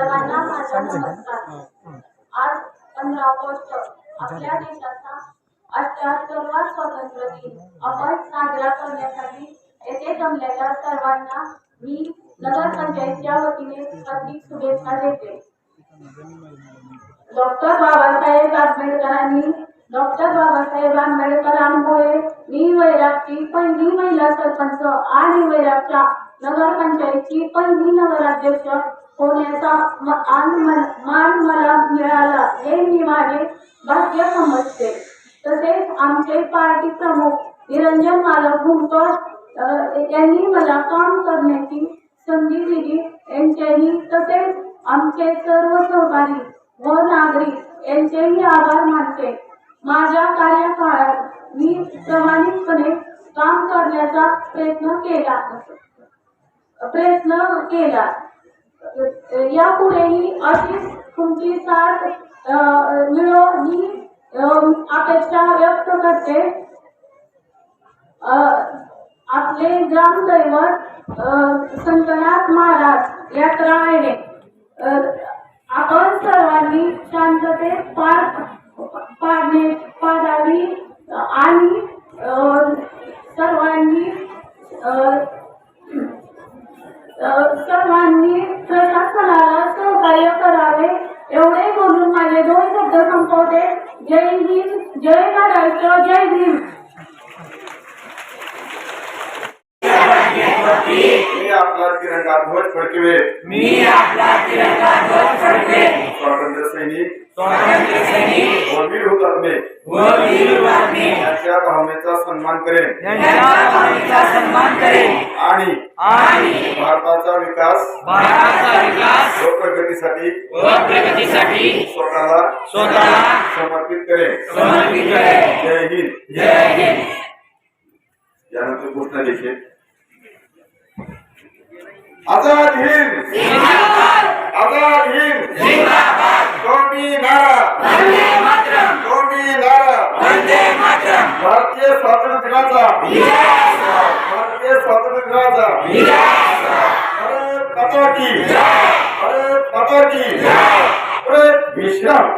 माझा नमस्कार आज पंधरा ऑगस्ट आपल्या देशाचा अठ्याहत्तरवा स्वातंत्र्य दिन आपण साजरा येथे जमलेल्या सर्वांना मी नगरपंचायतच्या वतीने हार्दिक शुभेच्छा देते. डॉक्टर बाबासाहेब आंबेडकरांनी डॉक्टर बाबासाहेब आंबेडकरांमुळे मी वैरागची पहिली महिला सरपंच आणि वैरागच्या नगरपंचायतची पहिली नगराध्यक्ष होण्याचा मान मला मिळाला हे मी माझे भाग्य समजते. तसेच आमचे पार्टी प्रमुख निरंजन मालक भुमकर यांनी मला काम करण्याची संधी दिली. यांचेही तसेच आमचे सर्व सहकारी व नागरिक यांचेही आभार मानते. माझ्या कार्यकाळात मी प्रामाणिकपणे काम करण्याचा प्रयत्न केला प्रयत्न केला. यापुढेही अशीच तुमची साथ मिळो ही अपेक्षा व्यक्त करते. आपले ग्रामदैवत संतनाथ महाराज यात्रा आहे आपण सर्वांनी शांततेत पार पाडणे पाडावी आणि सर्वांनी सर्वांनी प्रशासनाला सहकार्य करावे एवढे बोलून माझे दोन शब्द संपवते. जय हिंद जय महाराष्ट्र जय भीम. मी आपला तिरंगा ध्वज फडकवे. मी आपला तिरंगा ध्वज फडके स्वातंत्र्य सैनिक. स्वातंत्र्य सैनिक. व वीर हुतात्मे व वीर वाघने यांच्या भावनेचा सन्मान करेन. यांच्या भावनेचा सन्मान करेन. आणि आणि भारताचा विकास. भारताचा विकास. व प्रगतीसाठी. व प्रगतीसाठी. स्वतःला स्वतःला समर्पित करेन. समर्पित करेन. जय हिंद. जय हिंद. यानंतर घोषणा देखील आझाद हिंद! आझाद हिंद! कोणी नारा वंदे मातरम कोणी नारा वंदे मातरम भारतीय स्वातंत्र्य दिनाचा! भारतीय स्वातंत्र्य दिनाचा! भारत माता की! भारत माता की! भारत विश्राम!